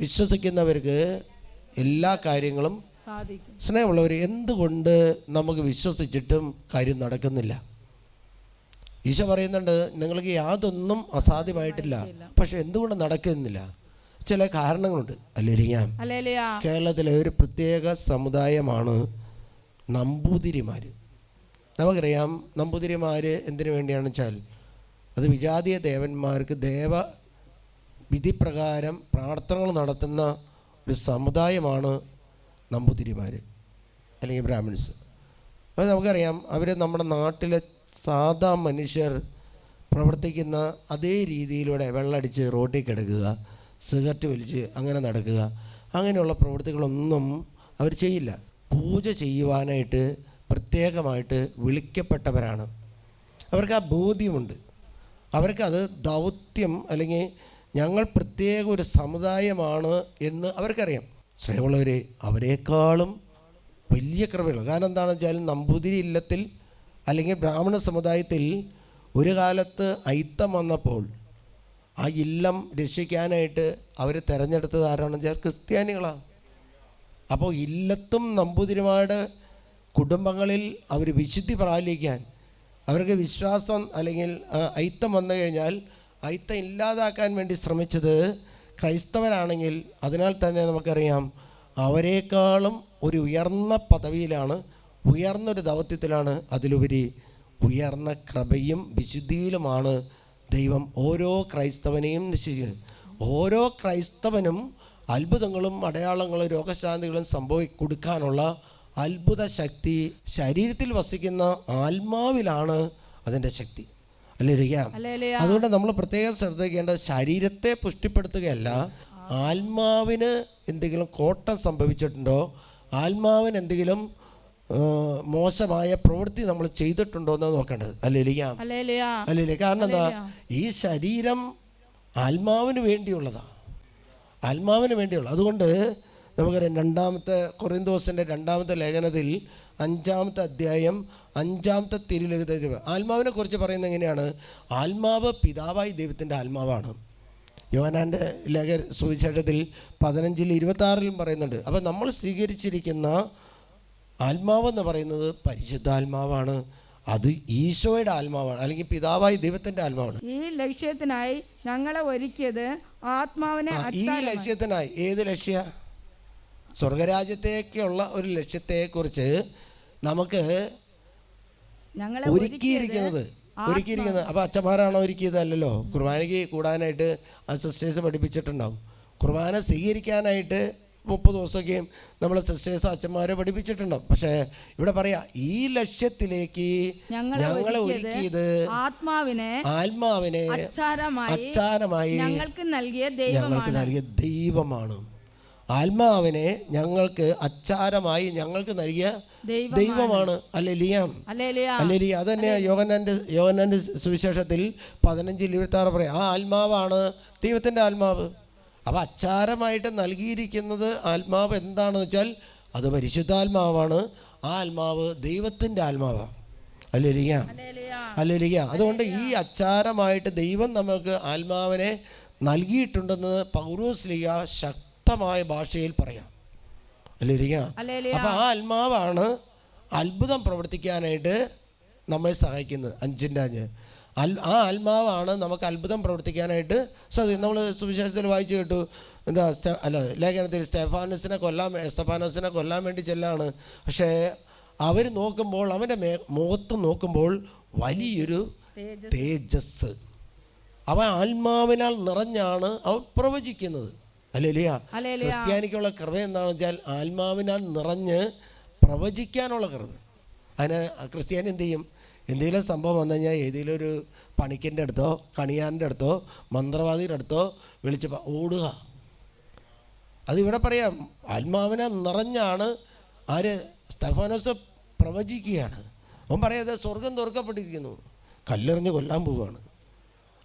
വിശ്വസിക്കുന്നവർക്ക് എല്ലാ കാര്യങ്ങളും സ്നേഹമുള്ളവർ എന്തുകൊണ്ട് നമുക്ക് വിശ്വസിച്ചിട്ടും കാര്യം നടക്കുന്നില്ല? ഈശോ പറയുന്നുണ്ട് നിങ്ങൾക്ക് യാതൊന്നും അസാധ്യമായിട്ടില്ല. പക്ഷെ എന്തുകൊണ്ട് നടക്കുന്നില്ല? ചില കാരണങ്ങളുണ്ട്. അല്ലേലിയ കേരളത്തിലെ ഒരു പ്രത്യേക സമുദായമാണ് നമ്പൂതിരിമാർ നമുക്കറിയാം നമ്പൂതിരിമാർ എന്തിനു വേണ്ടിയാണെന്ന് വെച്ചാൽ അത് വിജാതീയ ദേവന്മാർക്ക് ദേവ വിധിപ്രകാരം പ്രാർത്ഥനകൾ നടത്തുന്ന ഒരു സമുദായമാണ് നമ്പൂതിരിമാർ അല്ലെങ്കിൽ ബ്രാഹ്മിൺസ് അത് നമുക്കറിയാം അവർ നമ്മുടെ നാട്ടിലെ സാധാ മനുഷ്യർ പ്രവർത്തിക്കുന്ന അതേ രീതിയിലൂടെ വെള്ളടിച്ച് റോട്ടിൽ കിടക്കുക സിഗരറ്റ് വലിച്ച് അങ്ങനെ നടക്കുക അങ്ങനെയുള്ള പ്രവൃത്തികളൊന്നും അവർ ചെയ്യില്ല. പൂജ ചെയ്യുവാനായിട്ട് പ്രത്യേകമായിട്ട് വിളിക്കപ്പെട്ടവരാണ്. അവർക്ക് ആ ബോധ്യമുണ്ട്. അവർക്കത് ദൗത്യം അല്ലെങ്കിൽ ഞങ്ങൾ പ്രത്യേക ഒരു സമുദായമാണ് എന്ന് അവർക്കറിയാം. സ്നേഹമുള്ളവരെ അവരെക്കാളും വലിയ കൃപകൾ കാരണം എന്താണെന്ന് വെച്ചാൽ നമ്പൂതിരി ഇല്ലത്തിൽ അല്ലെങ്കിൽ ബ്രാഹ്മണ സമുദായത്തിൽ ഒരു കാലത്ത് അയിത്തം വന്നപ്പോൾ ആ ഇല്ലം രക്ഷിക്കാനായിട്ട് അവർ തിരഞ്ഞെടുത്തത് ആരാണെന്ന് വെച്ചാൽ ക്രിസ്ത്യാനികളാണ്. അപ്പോൾ ഇല്ലത്തും നമ്പൂതിരിമാരുടെ കുടുംബങ്ങളിൽ അവർ വിശുദ്ധി പ്രാലിക്കാൻ അവർക്ക് വിശ്വാസം അല്ലെങ്കിൽ ഐത്തം വന്നു കഴിഞ്ഞാൽ അയിത്തം ഇല്ലാതാക്കാൻ വേണ്ടി ശ്രമിച്ചത് ക്രൈസ്തവരാണെങ്കിൽ അതിനാൽ തന്നെ നമുക്കറിയാം അവരെക്കാളും ഒരു ഉയർന്ന പദവിയിലാണ് ഉയർന്നൊരു ദൗത്യത്തിലാണ് അതിലുപരി ഉയർന്ന കൃപയും വിശുദ്ധിയിലുമാണ് ദൈവം ഓരോ ക്രൈസ്തവനെയും നിശ്ചയിക്കുന്നത് ഓരോ ക്രൈസ്തവനും അത്ഭുതങ്ങളും അടയാളങ്ങളും രോഗശാന്തികളും സംഭവി കൊടുക്കാനുള്ള അത്ഭുത ശക്തി ശരീരത്തിൽ വസിക്കുന്ന ആത്മാവിലാണ് അതിന്റെ ശക്തി. അല്ലേ ഇരിക്കാം അതുകൊണ്ട് നമ്മൾ പ്രത്യേകം ശ്രദ്ധിക്കേണ്ടത് ശരീരത്തെ പുഷ്ടിപ്പെടുത്തുകയല്ല ആത്മാവിന് എന്തെങ്കിലും കോട്ടം സംഭവിച്ചിട്ടുണ്ടോ ആത്മാവിന് എന്തെങ്കിലും മോശമായ പ്രവൃത്തി നമ്മൾ ചെയ്തിട്ടുണ്ടോ എന്ന് നോക്കേണ്ടത്. അല്ലേ ഇരിക്കാം അല്ലേലിയ അല്ലേ കാരണം എന്താ? ഈ ശരീരം ആത്മാവിന് വേണ്ടിയുള്ളതാണ് ആത്മാവിന് വേണ്ടിയുള്ള അതുകൊണ്ട് നമുക്കറിയാം രണ്ടാമത്തെ കൊറിന്തോസിന്റെ രണ്ടാമത്തെ ലേഖനത്തിൽ അഞ്ചാമത്തെ അധ്യായം അഞ്ചാമത്തെ തിരുലഹിത ആത്മാവിനെ കുറിച്ച് പറയുന്നത് എങ്ങനെയാണ്? ആത്മാവ് പിതാവായി ദൈവത്തിന്റെ ആത്മാവാണ്. യോനാന്റെ ലേഖ സുവിശേഷത്തിൽ പതിനഞ്ചിൽ ഇരുപത്താറിലും പറയുന്നുണ്ട്. അപ്പോൾ നമ്മൾ സ്വീകരിച്ചിരിക്കുന്ന ആത്മാവെന്ന് പറയുന്നത് പരിശുദ്ധാത്മാവാണ്. അത് ഈശോയുടെ ആത്മാവാണ് അല്ലെങ്കിൽ പിതാവായി ദൈവത്തിന്റെ ആത്മാവാണ്. ഈ ലക്ഷ്യത്തിനായി ഞങ്ങളെ ഒരുക്കിയത് ആത്മാവിനെ ഈ ലക്ഷ്യത്തിനായി ഏത് ലക്ഷ്യ? സ്വർഗരാജ്യത്തേക്കുള്ള ഒരു ലക്ഷ്യത്തെക്കുറിച്ച് നമുക്ക് ഒരുക്കിയിരിക്കുന്നത് ഒരുക്കിയിരിക്കുന്നത്. അപ്പോൾ അച്ഛന്മാരാണോ ഒരുക്കിയതല്ലല്ലോ? കുർബാനയ്ക്ക് കൂടാനായിട്ട് ആ സിസ്റ്റേഴ്സ് പഠിപ്പിച്ചിട്ടുണ്ടാവും. കുർബാന സ്വീകരിക്കാനായിട്ട് മുപ്പത് ദിവസമൊക്കെയും നമ്മൾ സിസ്റ്റേഴ്സ് അച്ഛന്മാരെ പഠിപ്പിച്ചിട്ടുണ്ടാവും. പക്ഷേ ഇവിടെ പറയാ ഈ ലക്ഷ്യത്തിലേക്ക് ഞങ്ങളെ ഒരുക്കിയത് ആത്മാവിനെ ആത്മാവിനെ അച്ചാരമായി ഞങ്ങൾക്ക് നൽകിയ ഞങ്ങൾക്ക് ദൈവമാണ്. നൽകിയ ദൈവമാണ്. ആത്മാവിനെ ഞങ്ങൾക്ക് അച്ചാരമായി ഞങ്ങൾക്ക് നൽകിയ ദൈവമാണ്. അല്ലെ ലിയാം അല്ലേലിയ. അത് ലിയ യോഗനാന്റെ യോഹനാന്റെ സുവിശേഷത്തിൽ പതിനഞ്ചിൽ ഇരുപത്താറ് പറയാം ആ ആത്മാവാണ് ദൈവത്തിന്റെ ആത്മാവ്. അപ്പോൾ അച്ചാരമായിട്ട് നൽകിയിരിക്കുന്നത് ആത്മാവ് എന്താണെന്ന് വെച്ചാൽ അത് പരിശുദ്ധാത്മാവാണ്. ആ ആത്മാവ് ദൈവത്തിന്റെ ആത്മാവാണ് അല്ലേ ലിയാം അല്ലേലിയ. അല്ലേലിയ. അതുകൊണ്ട് ഈ അച്ചാരമായിട്ട് ദൈവം നമുക്ക് ആത്മാവിനെ നൽകിയിട്ടുണ്ടെന്ന് പൗരോസ്ലിയ ശക്തമായ ഭാഷയിൽ പറയാം. അല്ലേലിയ. അപ്പോൾ ആ ആത്മാവാണ് അത്ഭുതം പ്രവർത്തിക്കാനായിട്ട് നമ്മളെ സഹായിക്കുന്നത്. അഞ്ചിന്റെ അഞ്ച് അൽ ആ ആത്മാവാണ് നമുക്ക് അത്ഭുതം പ്രവർത്തിക്കാനായിട്ട് സാധിക്കും നമ്മൾ സുവിശേഷത്തിൽ വായിച്ചു കേട്ടു. എന്താ അല്ല ലേഖനത്തിൽ സ്റ്റെഫാനസിനെ കൊല്ലാൻ സ്റ്റെഫാനസിനെ കൊല്ലാൻ വേണ്ടി ചെല്ലാണ്. പക്ഷേ അവർ നോക്കുമ്പോൾ അവന്റെ മേ മുഖത്ത് നോക്കുമ്പോൾ വലിയൊരു തേജസ്. തേജസ്. അവൻ ആത്മാവിനാൽ നിറഞ്ഞാണ് അവൻ പ്രവചിക്കുന്നത്. അല്ലേലിയ. ക്രിസ്ത്യാനിക്കുള്ള കൃപ എന്താണെന്ന് വെച്ചാൽ ആത്മാവിനാൽ നിറഞ്ഞ് പ്രവചിക്കാനുള്ള കൃപ. അതിന് ക്രിസ്ത്യാൻ എന്ത് ചെയ്യും? എന്തെങ്കിലും സംഭവം വന്നു കഴിഞ്ഞാൽ ഏതെങ്കിലും ഒരു പണിക്കന്റെ അടുത്തോ കണിയാന്റെ അടുത്തോ മന്ത്രവാദിയുടെ അടുത്തോ വിളിച്ച് ഓടുക. അതിവിടെ പറയാം ആത്മാവിനെ നിറഞ്ഞാണ് ആര്? സ്തഫാനോസ് പ്രവചിക്കുകയാണ്. അവൻ പറയാതെ സ്വർഗം തുറക്കപ്പെട്ടിരിക്കുന്നു. കല്ലെറിഞ്ഞ് കൊല്ലാൻ പോവുകയാണ്.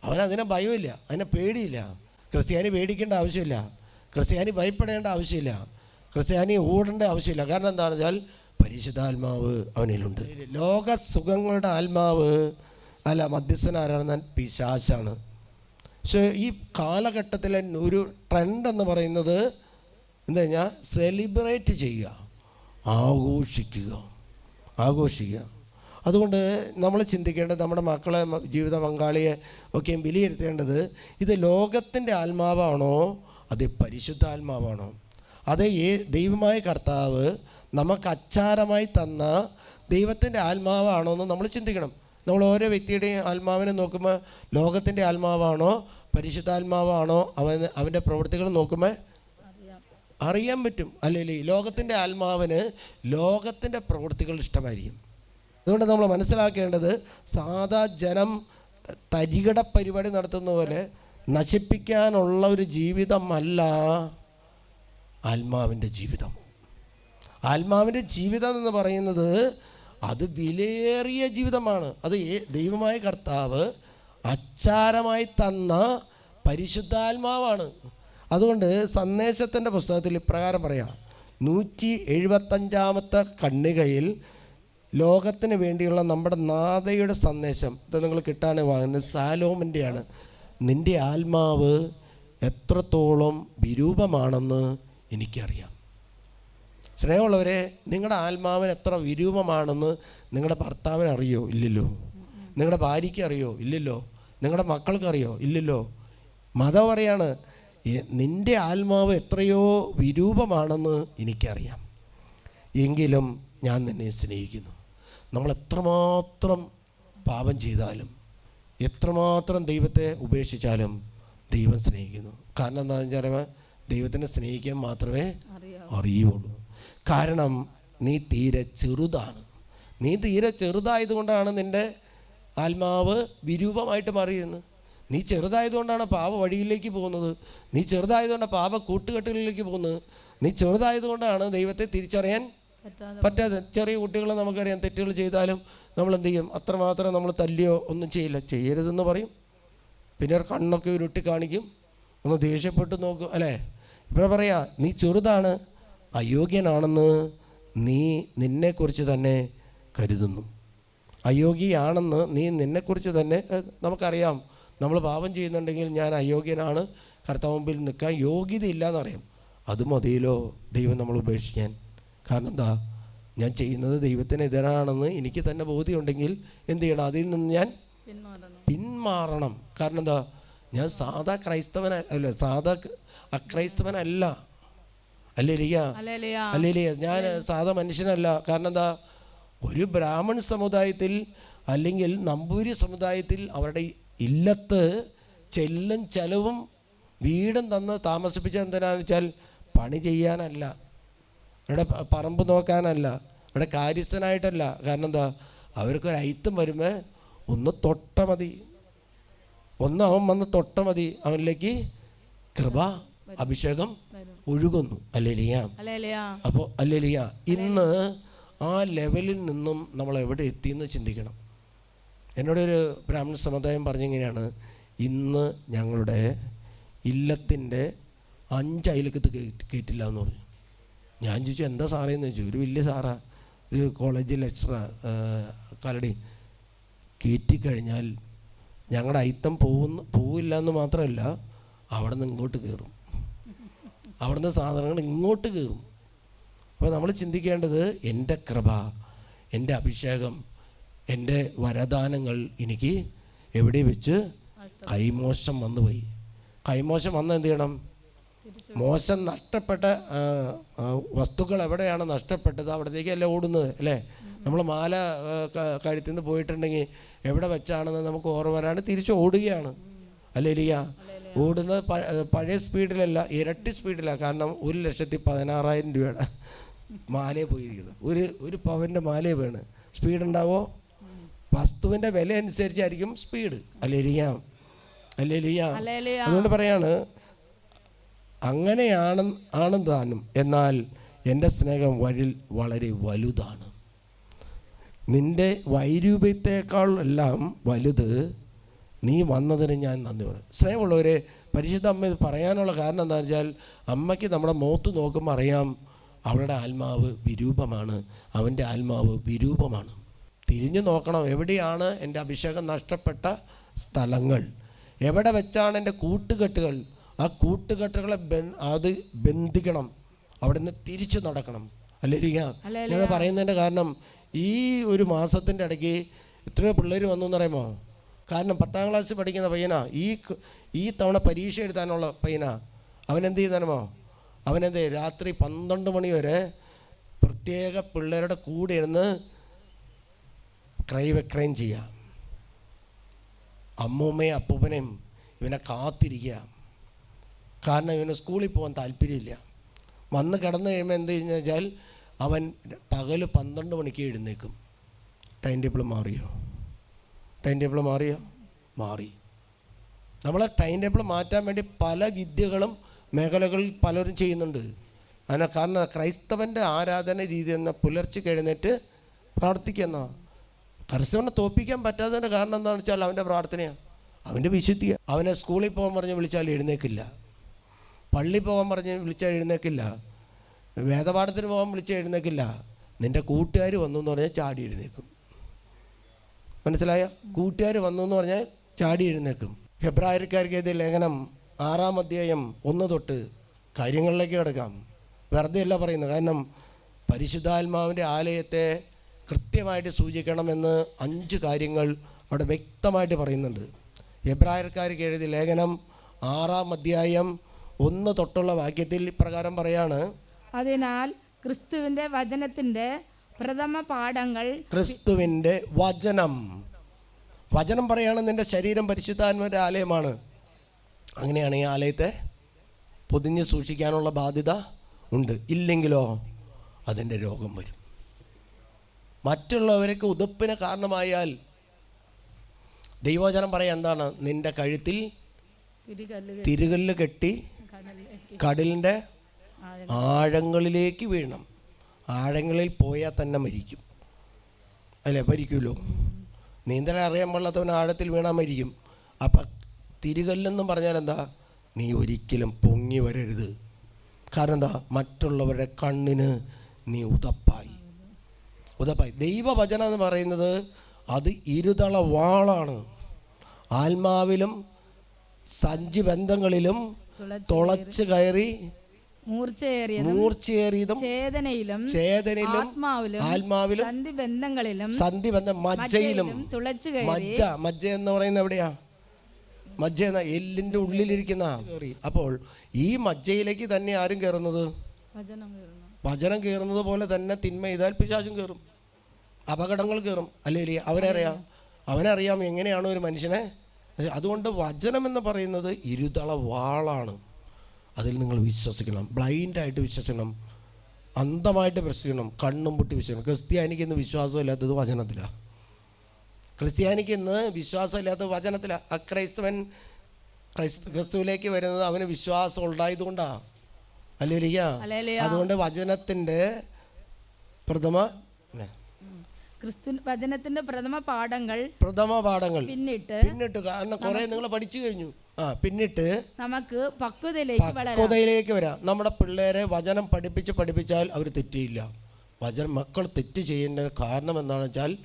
അവനതിനെ ഭയമില്ല അതിനെ പേടിയില്ല. ക്രിസ്ത്യാനി പേടിക്കേണ്ട ആവശ്യമില്ല. ക്രിസ്ത്യാനി ഭയപ്പെടേണ്ട ആവശ്യമില്ല. ക്രിസ്ത്യാനി ഓടേണ്ട ആവശ്യമില്ല. കാരണം എന്താണെന്ന് വെച്ചാൽ പരിശുദ്ധാത്മാവ് അവനിലുണ്ട്. ലോക സുഖങ്ങളുടെ ആത്മാവ് അല്ല മധ്യസ്ഥൻ ആരാണെന്നാൽ പിശാശാണ്. പക്ഷേ ഈ കാലഘട്ടത്തിലെ ഒരു ട്രെൻഡ് എന്ന് പറയുന്നത് എന്താ കഴിഞ്ഞാൽ സെലിബ്രേറ്റ് ചെയ്യുക. ആഘോഷിക്കുക. ആഘോഷിക്കുക. അതുകൊണ്ട് നമ്മൾ ചിന്തിക്കേണ്ടത് നമ്മുടെ മക്കളെ ജീവിത പങ്കാളിയെ ഒക്കെയും വിലയിരുത്തേണ്ടത് ഇത് ലോകത്തിന്റെ ആത്മാവാണോ അത് പരിശുദ്ധാത്മാവാണോ? അത് ഏ ദൈവമായ കർത്താവ് നമുക്ക് അച്ചാരമായി തന്ന ദൈവത്തിന്റെ ആത്മാവാണോ എന്ന് നമ്മൾ ചിന്തിക്കണം. നമ്മൾ ഓരോ വ്യക്തിയുടെയും ആത്മാവിനെ നോക്കുമ്പോൾ ലോകത്തിന്റെ ആത്മാവാണോ പരിശുദ്ധാത്മാവാണോ അവൻ അവന്റെ പ്രവൃത്തികൾ നോക്കുമ്പോൾ അറിയാൻ പറ്റും. അല്ലെങ്കിൽ ലോകത്തിന്റെ ആത്മാവിന് ലോകത്തിന്റെ പ്രവൃത്തികൾ ഇഷ്ടമായിരിക്കും. അതുകൊണ്ട് നമ്മൾ മനസ്സിലാക്കേണ്ടത് സാധാ ജനം തരികട പരിപാടി നടത്തുന്ന പോലെ നശിപ്പിക്കാനുള്ള ഒരു ജീവിതമല്ല ആത്മാവിന്റെ ജീവിതം. ആത്മാവിന്റെ ജീവിതം എന്ന് പറയുന്നത് അത് വിലയേറിയ ജീവിതമാണ്. അത് ദൈവമായ കർത്താവ് അച്ചാരമായി തന്ന പരിശുദ്ധാത്മാവാണ്. അതുകൊണ്ട് സന്ദേശത്തിന്റെ പുസ്തകത്തിൽ ഇപ്രകാരം പറയാം. നൂറ്റി എഴുപത്തഞ്ചാമത്തെ കണ്ണികയിൽ ലോകത്തിന് വേണ്ടിയുള്ള നമ്മുടെ നാഥയുടെ സന്ദേശം. ഇത് നിങ്ങൾ കിട്ടാൻ വാങ്ങുന്നത് സാലോമിന്റെയാണ്. നിന്റെ ആത്മാവ് എത്രത്തോളം വിരൂപമാണെന്ന് എനിക്കറിയാം. സ്നേഹമുള്ളവരെ നിങ്ങളുടെ ആത്മാവിന് എത്ര വിരൂപമാണെന്ന് നിങ്ങളുടെ ഭർത്താവിന് അറിയോ? ഇല്ലല്ലോ. നിങ്ങളുടെ ഭാര്യയ്ക്ക് അറിയോ? ഇല്ലല്ലോ. നിങ്ങളുടെ മക്കൾക്കറിയോ ഇല്ലല്ലോ. മതം പറയാണ് നിന്റെ ആത്മാവ് എത്രയോ വിരൂപമാണെന്ന് എനിക്കറിയാം. എങ്കിലും ഞാൻ നിന്നെ സ്നേഹിക്കുന്നു. നമ്മൾ എത്രമാത്രം പാപം ചെയ്താലും എത്രമാത്രം ദൈവത്തെ ഉപേക്ഷിച്ചാലും ദൈവം സ്നേഹിക്കുന്നു. കാരണം എന്താണെന്ന് വെച്ചാൽ ദൈവത്തിനെ സ്നേഹിക്കാൻ മാത്രമേ അറിയുള്ളൂ. കാരണം നീ തീരെ ചെറുതാണ്. നീ തീരെ ചെറുതായതുകൊണ്ടാണ് നിന്റെ ആത്മാവ് വിരൂപമായിട്ട് മാറിയെന്ന് നീ ചെറുതായതുകൊണ്ടാണ് പാപ വഴിയിലേക്ക് പോകുന്നത്. നീ ചെറുതായതുകൊണ്ട് പാപ കൂട്ടുകെട്ടുകളിലേക്ക് പോകുന്നത്. നീ ചെറുതായതുകൊണ്ടാണ് ദൈവത്തെ തിരിച്ചറിയാൻ പറ്റാതെ ചെറിയ കുട്ടികളെ നമുക്കറിയാം തെറ്റുകൾ ചെയ്താലും നമ്മൾ എന്ത് ചെയ്യും അത്രമാത്രം നമ്മൾ തല്ലിയോ ഒന്നും ചെയ്യില്ല. ചെയ്യരുതെന്ന് പറയും. പിന്നെ കണ്ണൊക്കെ ഉരുട്ടി കാണിക്കും. ഒന്ന് ദേഷ്യപ്പെട്ട് നോക്കും. അല്ലേ? ഇവിടെ പറയാ നീ ചെറുതാണ് അയോഗ്യനാണെന്ന് നീ നിന്നെക്കുറിച്ച് തന്നെ കരുതുന്നു. അയോഗ്യയാണെന്ന് നീ നിന്നെക്കുറിച്ച് തന്നെ നമുക്കറിയാം. നമ്മൾ പാപം ചെയ്യുന്നുണ്ടെങ്കിൽ ഞാൻ അയോഗ്യനാണ്. കർത്താവ് മുമ്പിൽ നിൽക്കാൻ യോഗ്യതയില്ല എന്നറിയാം. അത് മതിയല്ലോ ദൈവം നമ്മൾ ഉപേക്ഷിക്കാൻ. കാരണം എന്താ? ഞാൻ ചെയ്യുന്നത് ദൈവത്തിന് എതിരാണെന്ന് എനിക്ക് തന്നെ ബോധ്യമുണ്ടെങ്കിൽ എന്ത് ചെയ്യണം? അതിൽ നിന്ന് ഞാൻ പിന്മാറണം. കാരണം എന്താ? ഞാൻ സാധാ ക്രൈസ്തവന അല്ല സാധാ അക്രൈസ്തവനല്ല. അല്ലേ ലിയ ഹല്ലേലൂയ. അല്ലേ ലിയ ഞാൻ സാധാ മനുഷ്യനല്ല. കാരണം എന്താ? ഒരു ബ്രാഹ്മൺ സമുദായത്തിൽ അല്ലെങ്കിൽ നമ്പൂരി സമുദായത്തിൽ അവരുടെ ഇല്ലത്ത് ചെല്ലും ചെലവും വീടും തന്ന് താമസിപ്പിച്ച എന്തിനാണെന്ന് വെച്ചാൽ പണി ചെയ്യാനല്ല. ഇവിടെ പറമ്പ് നോക്കാനല്ല ഇവിടെ കാര്യസ്ഥനായിട്ടല്ല. കാരണം എന്താ? അവർക്കൊരു ഐത്തം വരുമ്പോൾ ഒന്ന് തൊട്ട മതി. ഒന്ന് അവൻ വന്ന് തൊട്ട മതി. അവനിലേക്ക് കൃപ അഭിഷേകം ഒഴുകുന്നു. അല്ലേലിയ. അപ്പോൾ അല്ലേലിയ ഇന്ന് ആ ലെവലിൽ നിന്നും നമ്മൾ എവിടെ എത്തിയെന്ന് ചിന്തിക്കണം. എന്നോടൊരു ബ്രാഹ്മണ സമുദായം പറഞ്ഞിങ്ങനെയാണ് ഇന്ന് ഞങ്ങളുടെ ഇല്ലത്തിന്റെ അഞ്ച് അയലക്കത്ത് കയറ്റില്ല എന്ന് പറഞ്ഞു. ഞാൻ ചോദിച്ചു എന്താ സാറേ? എന്ന് ചോദിച്ചു ഒരു വലിയ സാറാ ഒരു കോളേജ് ലെക്ചറാ കലടി. കയറ്റിക്കഴിഞ്ഞാൽ ഞങ്ങളുടെ അയിത്തം പോകുന്ന പോവില്ല എന്ന് മാത്രമല്ല അവിടെ നിന്ന് ഇങ്ങോട്ട് കയറും അവിടുന്ന് സാധനങ്ങൾ ഇങ്ങോട്ട് കയറും അപ്പോൾ നമ്മൾ ചിന്തിക്കേണ്ടത് എന്റെ കൃപ എന്റെ അഭിഷേകം എന്റെ വരദാനങ്ങൾ എനിക്ക് എവിടെ വെച്ച് കൈമോശം വന്നുപോയി. കൈമോശം വന്ന് എന്ത് ചെയ്യണം? മോശം നഷ്ടപ്പെട്ട വസ്തുക്കൾ എവിടെയാണ് നഷ്ടപ്പെട്ടത്? അവിടത്തേക്കല്ലേ ഓടുന്നത് അല്ലേ? നമ്മൾ മാല കഴുത്തിൽ നിന്ന് പോയിട്ടുണ്ടെങ്കിൽ എവിടെ വെച്ചാണെന്ന് നമുക്ക് ഓർമ്മ വരാണ്ട് തിരിച്ച് ഓടുകയാണ്. അല്ലേ ലിയ? ഓടുന്നത് പഴയ സ്പീഡിലല്ല ഇരട്ടി സ്പീഡിലാണ് കാരണം ഒരു ലക്ഷത്തി പതിനാറായിരം രൂപയുടെ മാലയെ പോയിരിക്കുന്നത്. ഒരു ഒരു പവന്റെ മാലയെ വേണ്. സ്പീഡ് ഉണ്ടാവോ വസ്തുവിന്റെ വില അനുസരിച്ചായിരിക്കും സ്പീഡ്. അല്ലേ ഇരിക്കാം അല്ലേ ഇരിക്കാം അതുകൊണ്ട് പറയാണ് അങ്ങനെയാണ് ആണ് താനും എന്നാൽ എന്റെ സ്നേഹം വഴിൽ വളരെ വലുതാണ്. നിന്റെ വൈരൂപ്യത്തേക്കാൾ എല്ലാം വലുത് നീ വന്നതിന് ഞാൻ നന്ദി പറയും. സ്നേഹമുള്ളവരെ പരിശുദ്ധ അമ്മ ഇത് പറയാനുള്ള കാരണം എന്താണെന്ന് വെച്ചാൽ അമ്മയ്ക്ക് നമ്മുടെ മുഖത്ത് നോക്കുമ്പോൾ അറിയാം അവളുടെ ആത്മാവ് വിരൂപമാണ്. അവന്റെ ആത്മാവ് വിരൂപമാണ്. തിരിഞ്ഞു നോക്കണം എവിടെയാണ് എന്റെ അഭിഷേകം നഷ്ടപ്പെട്ട സ്ഥലങ്ങൾ? എവിടെ വെച്ചാണ് എന്റെ കൂട്ടുകെട്ടുകൾ? ആ കൂട്ടുകെട്ടുകളെ അത് ബന്ധിക്കണം. അവിടെ നിന്ന് തിരിച്ചു നടക്കണം. ഹല്ലേലൂയ. ഞാൻ പറയുന്നതിന്റെ കാരണം ഈ ഒരു മാസത്തിന്റെ ഇടയ്ക്ക് എത്രയോ പിള്ളേർ വന്നു എന്ന് പറയുമോ കാരണം പത്താം ക്ലാസ് പഠിക്കുന്ന പയ്യനാ ഈ ഈ തവണ പരീക്ഷ എഴുതാനുള്ള പയ്യനാ. അവനെന്ത് ചെയ്താനുമോ അവനെന്ത് രാത്രി പന്ത്രണ്ട് മണി വരെ പ്രത്യേക പിള്ളേരുടെ കൂടെ ഇരുന്ന് ക്രൈവക്രയം ചെയ്യാം അമ്മൂമ്മയും അപ്പൂപ്പനെയും ഇവനെ കാത്തിരിക്കുക. കാരണം ഇവന് സ്കൂളിൽ പോകാൻ താല്പര്യമില്ല. വന്ന് കിടന്നു കഴിയുമ്പോൾ എന്ത് ചെയ്യുന്ന വെച്ചാൽ അവൻ പകൽ പന്ത്രണ്ട് മണിക്ക് എഴുന്നേക്കും ടൈം ടേബിൾ മാറിയോ? ടൈം ടേബിൾ മാറിയോ? മാറി. നമ്മളെ ടൈം ടേബിൾ മാറ്റാൻ വേണ്ടി പല വിദ്യകളും മേഖലകളിൽ പലരും ചെയ്യുന്നുണ്ട്. അതിനെ കാരണം ക്രൈസ്തവന്റെ ആരാധന രീതി എന്ന പുലർച്ചയ്ക്ക് എഴുന്നേറ്റ് പ്രാർത്ഥിക്കുന്ന. ക്രൈസ്തവനെ തോപ്പിക്കാൻ പറ്റാത്തതിന്റെ കാരണം എന്താണെന്ന് വെച്ചാൽ അവന്റെ പ്രാർത്ഥനയാണ് അവന്റെ വിശുദ്ധിയാണ് അവനെ സ്കൂളിൽ പോകാൻ പറഞ്ഞ് വിളിച്ചാൽ എഴുന്നേക്കില്ല. പള്ളി പോകാൻ പറഞ്ഞ് വിളിച്ചാൽ എഴുന്നേക്കില്ല. വേദപാഠത്തിന് പോകാൻ വിളിച്ചാൽ എഴുന്നേക്കില്ല. നിന്റെ കൂട്ടുകാർ വന്നു എന്ന് പറഞ്ഞാൽ ചാടി എഴുന്നേക്കും. മനസ്സിലായ? കൂട്ടുകാർ വന്നു എന്ന് പറഞ്ഞാൽ ചാടി എഴുന്നേക്കും. ഫെബ്രുവരിക്കാർക്ക് ഇത് ലേഖനം ആറാം അധ്യായം ഒന്ന് തൊട്ട് കാര്യങ്ങളിലേക്ക് കിടക്കാം. വെറുതെ അല്ല പറയുന്നത്. കാരണം പരിശുദ്ധാത്മാവിന്റെ ആലയത്തെ കൃത്യമായിട്ട് സൂചിക്കണമെന്ന് അഞ്ച് കാര്യങ്ങൾ അവിടെ വ്യക്തമായിട്ട് പറയുന്നുണ്ട്. എബ്രായർക്കാർക്ക് എഴുതിയ ലേഖനം ആറാം അധ്യായം ഒന്ന് തൊട്ടുള്ള വാക്യത്തിൽ ഇപ്രകാരം പറയാണ്. അതിനാൽ ക്രിസ്തുവിന്റെ വചനത്തിന്റെ പ്രഥമ പാഠങ്ങൾ ക്രിസ്തുവിന്റെ വചനം. വചനം പറയാണ് നിന്റെ ശരീരം പരിശുദ്ധാത്മാവിന്റെ ആലയമാണ്. അങ്ങനെയാണ് ഈ ആലയത്തെ പൊതിഞ്ഞ് സൂക്ഷിക്കാനുള്ള ബാധ്യത ഉണ്ട്. ഇല്ലെങ്കിലോ അതിന്റെ രോഗം വരും. മറ്റുള്ളവർക്ക് ഉതുപ്പിന് കാരണമായാൽ ദൈവവചനം പറയാൻ എന്താണ്? നിന്റെ കഴുത്തിൽ തിരികല്ല് കെട്ടി കടലിന്റെ ആഴങ്ങളിലേക്ക് വീഴണം. ആഴങ്ങളിൽ പോയാൽ തന്നെ മരിക്കും. അല്ലേ? മരിക്കുമല്ലോ? നീന്തൽ അറിയാൻ പാടില്ലാത്തവൻ ആഴത്തിൽ വീണാൽ മരിക്കും. അപ്പം തിരുകല്ലെന്നും പറഞ്ഞാൽ എന്താ? നീ ഒരിക്കലും പൊങ്ങി വരരുത്. കാരണം എന്താ? മറ്റുള്ളവരുടെ കണ്ണിന് നീ ഉതപ്പായി. ഉതപ്പായി. ദൈവവചനം എന്ന് പറയുന്നത് അത് ഇരുതള വാളാണ്. ആത്മാവിലും സഞ്ചി ബന്ധങ്ങളിലും തുളച്ച് കയറി മൂർച്ചയേറിയതും ചേതനയിലും ചേതനയിലും ആത്മാവിലും ആത്മാവിലും സന്ധി ബന്ധങ്ങളിലും സന്ധി ബന്ധം മജ്ജയിലും തുളച്ചു മജ്ജ മജ്ജ എന്ന് പറയുന്നത് എവിടെയാ? മജ്ജ എന്ന എല്ലിന്റെ ഉള്ളിലിരിക്കുന്ന അപ്പോൾ ഈ മജ്ജയിലേക്ക് തന്നെ ആരും കയറുന്നത്? വചനം കയറുന്നു. വചനം കയറുന്നത് പോലെ തന്നെ തിന്മ ചെയ്താൽ പിശാചും കയറും. അപകടങ്ങൾ കയറും. അല്ലേ അവനറിയാം. അവനറിയാം എങ്ങനെയാണ് ഒരു മനുഷ്യനെ അതുകൊണ്ട് വചനം എന്ന് പറയുന്നത് ഇരുതള വാളാണ്. അതിൽ നിങ്ങൾ വിശ്വസിക്കണം. ബ്ലൈൻഡായിട്ട് വിശ്വസിക്കണം. അന്ധമായിട്ട് വിശ്വസിക്കണം. കണ്ണും പൊട്ടി വിശ്വസിക്കണം. ക്രിസ്ത്യാനിക്ക് ഇന്ന് വിശ്വാസമില്ലാത്തത് വചനത്തിലാണ് ക്രിസ്ത്യാനിക്ക് ഇന്ന് വിശ്വാസമില്ലാത്ത വചനത്തിലാണ് ക്രൈസ്തവൻ ക്രൈസ്ത ക്രിസ്തുവിലേക്ക് വരുന്നത് അവന് വിശ്വാസം ഉണ്ടായതുകൊണ്ടാണ് അല്ലേ. അതുകൊണ്ട് വചനത്തിന്റെ പ്രഥമ? ക്രിസ്തു വചനത്തിന്റെ പ്രഥമ പാഠങ്ങൾ പ്രഥമ പാഠങ്ങൾ. പിന്നിട്ട് പിന്നിട്ട് കാരണം കുറെ നിങ്ങൾ പഠിച്ചു കഴിഞ്ഞു. ആ പിന്നിട്ട് നമുക്ക് പക്വതയിലേക്ക് പക്വതയിലേക്ക് വരാം. നമ്മുടെ പിള്ളേരെ വചനം പഠിപ്പിച്ച് പഠിപ്പിച്ചാൽ അവർ തെറ്റിയില്ല. വചനം മക്കൾ തെറ്റ് ചെയ്യേണ്ട കാരണം എന്താണെന്ന് വെച്ചാൽ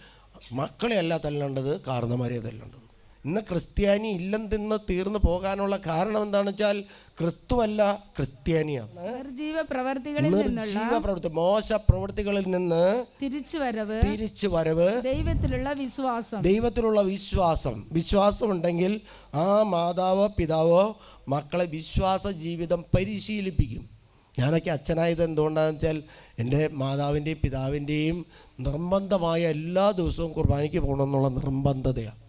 മക്കളെ അല്ല തല്ലേണ്ടത് കാരണന്മാരെ തല്ലേണ്ടത്. ഇന്ന് ക്രിസ്ത്യാനി ഇല്ലെന്തെന്ന് തീർന്നു പോകാനുള്ള കാരണം എന്താണെന്ന് വെച്ചാൽ ക്രിസ്തുവല്ല ക്രിസ്ത്യാനിയാണ്. നിർജീവ പ്രവർത്തികളിൽ നിർജീവ പ്രവൃത്തി മോശ പ്രവൃത്തികളിൽ നിന്ന് തിരിച്ചുവരവ് തിരിച്ചു വരവ് ദൈവത്തിലുള്ള വിശ്വാസം. ദൈവത്തിലുള്ള വിശ്വാസം. വിശ്വാസം ഉണ്ടെങ്കിൽ ആ മാതാവോ പിതാവോ മക്കളെ വിശ്വാസ ജീവിതം പരിശീലിപ്പിക്കും. ഞാനൊക്കെ അച്ഛനായത് എന്തുകൊണ്ടാണെന്ന് വെച്ചാൽ എന്റെ മാതാവിന്റെയും പിതാവിന്റെയും നിർബന്ധമായ എല്ലാ ദിവസവും കുർബാനയ്ക്ക് പോകണമെന്നുള്ള നിർബന്ധതയാണ്.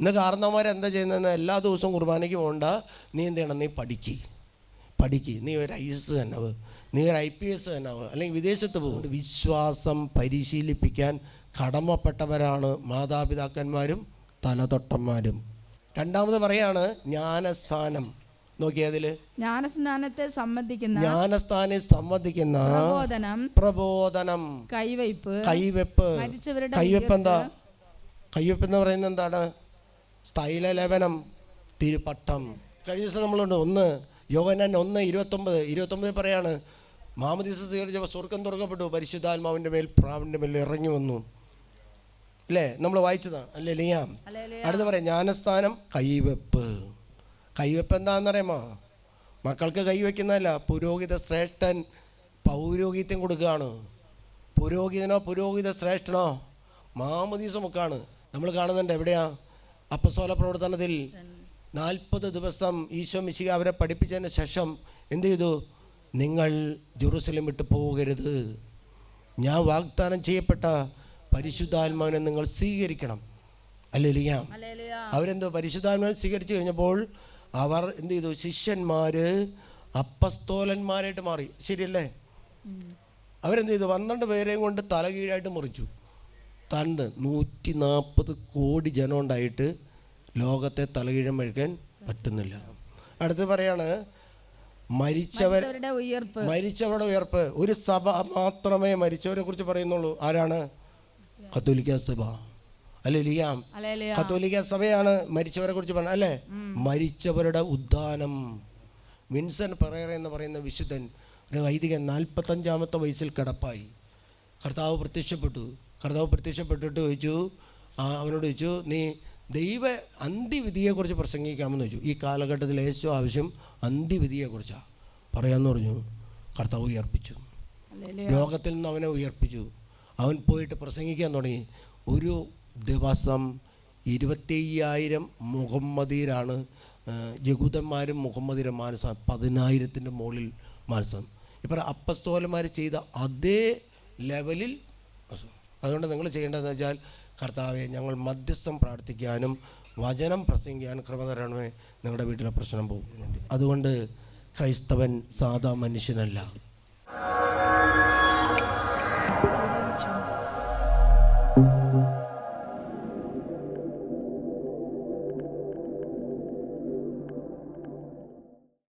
ഇന്ന് കാരണവന്മാർ എന്താ ചെയ്യുന്നതെന്ന് എല്ലാ ദിവസവും കുർബാനയ്ക്ക് പോകണ്ട. നീ എന്ത് ചെയ്യണം? നീ പഠിക്കുക പഠിക്കുക നീ ഒരു ഐ എസ് തന്നെ നീ ഒരു ഐ പി എസ് തന്നെ അല്ലെങ്കിൽ വിദേശത്ത് പോകും. വിശ്വാസം പരിശീലിപ്പിക്കാൻ കടമപ്പെട്ടവരാണ് മാതാപിതാക്കന്മാരും തലതൊട്ടന്മാരും. രണ്ടാമത് പറയാണ് ജ്ഞാനസ്ഥാനം. നോക്കിയതിൽ ജ്ഞാനസ്നാനത്തെ സംബന്ധിക്കുന്ന ജ്ഞാനസ്ഥാനെ സംബന്ധിക്കുന്ന പ്രബോധനം പ്രബോധനം കൈവയ്പ് കൈവെപ്പ്. കൈവെപ്പ് എന്താ കൈവെപ്പ് എന്ന് പറയുന്നത് എന്താണ്? സ്ഥൈലലവനം തിരുപ്പട്ടം. കഴിഞ്ഞ ദിവസം നമ്മളുണ്ട്. ഒന്ന് യോഗനാൻ ഒന്ന് ഇരുപത്തൊമ്പത്. ഇരുപത്തൊമ്പത് പറയാണ് മാമദീസ സ്വീകരിച്ചപ്പോൾ സ്വർഗം തുറക്കപ്പെട്ടു. പരിശുദ്ധാത്മാവിന്റെ മേൽ പ്രാവിന്റെ മേൽ ഇറങ്ങി വന്നു. അല്ലേ? നമ്മൾ വായിച്ചതാണ് അല്ലേ ലിയാം. അടുത്ത് പറയാം ജ്ഞാനസ്ഥാനം കൈവെപ്പ്. കൈവെപ്പ് എന്താണെന്നറിയാമോ മക്കൾക്ക് കൈവയ്ക്കുന്നതല്ല പുരോഹിത ശ്രേഷ്ഠൻ പൗരോഹിത്യം കൊടുക്കുകയാണ്. പുരോഹിതനോ പുരോഹിത ശ്രേഷ്ഠനോ മാമദീസ മുക്കാണ്. നമ്മൾ കാണുന്നുണ്ട്. എവിടെയാ? അപ്പസോല പ്രവർത്തനത്തിൽ നാൽപ്പത് ദിവസം ഈശോ മിശിക അവരെ പഠിപ്പിച്ചതിന് ശേഷം എന്ത് ചെയ്തു? നിങ്ങൾ ജെറുസലേം വിട്ട് പോകരുത്. ഞാൻ വാഗ്ദാനം ചെയ്യപ്പെട്ട പരിശുദ്ധാത്മാവിനെ നിങ്ങൾ സ്വീകരിക്കണം. അല്ലേലിയ. അവരെന്തോ പരിശുദ്ധാത്മാവിനെ സ്വീകരിച്ചു കഴിഞ്ഞപ്പോൾ അവർ എന്ത് ചെയ്തു? ശിഷ്യന്മാർ അപ്പസ്തോലന്മാരായിട്ട് മാറി. ശരിയല്ലേ? അവരെന്ത് ചെയ്തു? പന്ത്രണ്ട് പേരെയും കൊണ്ട് തലകീഴായിട്ട് മുറിച്ചു. തണ്ട് നൂറ്റി നാൽപ്പത് കോടി ജനം ഉണ്ടായിട്ട് ലോകത്തെ തലകീഴം കഴിക്കാൻ പറ്റുന്നില്ല. അടുത്ത് പറയാണ് മരിച്ചവർ മരിച്ചവരുടെ ഉയർപ്പ്. ഒരു സഭ മാത്രമേ മരിച്ചവരെ കുറിച്ച് പറയുന്നുള്ളൂ. ആരാണ്? കത്തോലിക്ക സഭ. അല്ലേ ലിയാം കത്തോലിക്ക സഭയാണ് മരിച്ചവരെ കുറിച്ച് പറഞ്ഞത് അല്ലേ? മരിച്ചവരുടെ ഉദ്ധാനം. വിൻസൻ പെറേറ എന്ന് പറയുന്ന വിശുദ്ധൻ ഒരു വൈദികൻ നാൽപ്പത്തഞ്ചാമത്തെ വയസ്സിൽ കിടപ്പായി. കർത്താവ് പ്രത്യക്ഷപ്പെട്ടു. കർത്താവ് പ്രത്യക്ഷപ്പെട്ടിട്ട് ചോദിച്ചു അവനോട് ചോദിച്ചു നീ ദൈവ അന്ത്യവിധിയെക്കുറിച്ച് പ്രസംഗിക്കാമെന്ന് ചോദിച്ചു. ഈ കാലഘട്ടത്തിൽ ഏറ്റവും ആവശ്യം അന്ത്യവിധിയെക്കുറിച്ചാണ് പറയാമെന്ന് പറഞ്ഞു. കർത്താവ് ഉയർപ്പിച്ചു. ലോകത്തിൽ നിന്ന് അവനെ ഉയർപ്പിച്ചു. അവൻ പോയിട്ട് പ്രസംഗിക്കാൻ തുടങ്ങി. ഒരു ദിവസം ഇരുപത്തയ്യായിരം മുഹമ്മദീരാണ് ജഗൂതന്മാരും മുഹമ്മദീരും മാനസം പതിനായിരത്തിന്റെ മുകളിൽ മാനസം. ഇപ്പം അപ്പസ്തോലന്മാർ ചെയ്ത അതേ ലെവലിൽ അതുകൊണ്ട് നിങ്ങൾ ചെയ്യേണ്ടതെന്ന് വെച്ചാൽ കർത്താവെ ഞങ്ങൾ മധ്യസ്ഥം പ്രാർത്ഥിക്കാനും വചനം പ്രസംഗിക്കാനും കൃപ തരണമേ നിങ്ങളുടെ വീട്ടിലെ പ്രശ്നം പോകുന്നുണ്ട്. അതുകൊണ്ട് ക്രൈസ്തവൻ സാധാ മനുഷ്യനല്ല.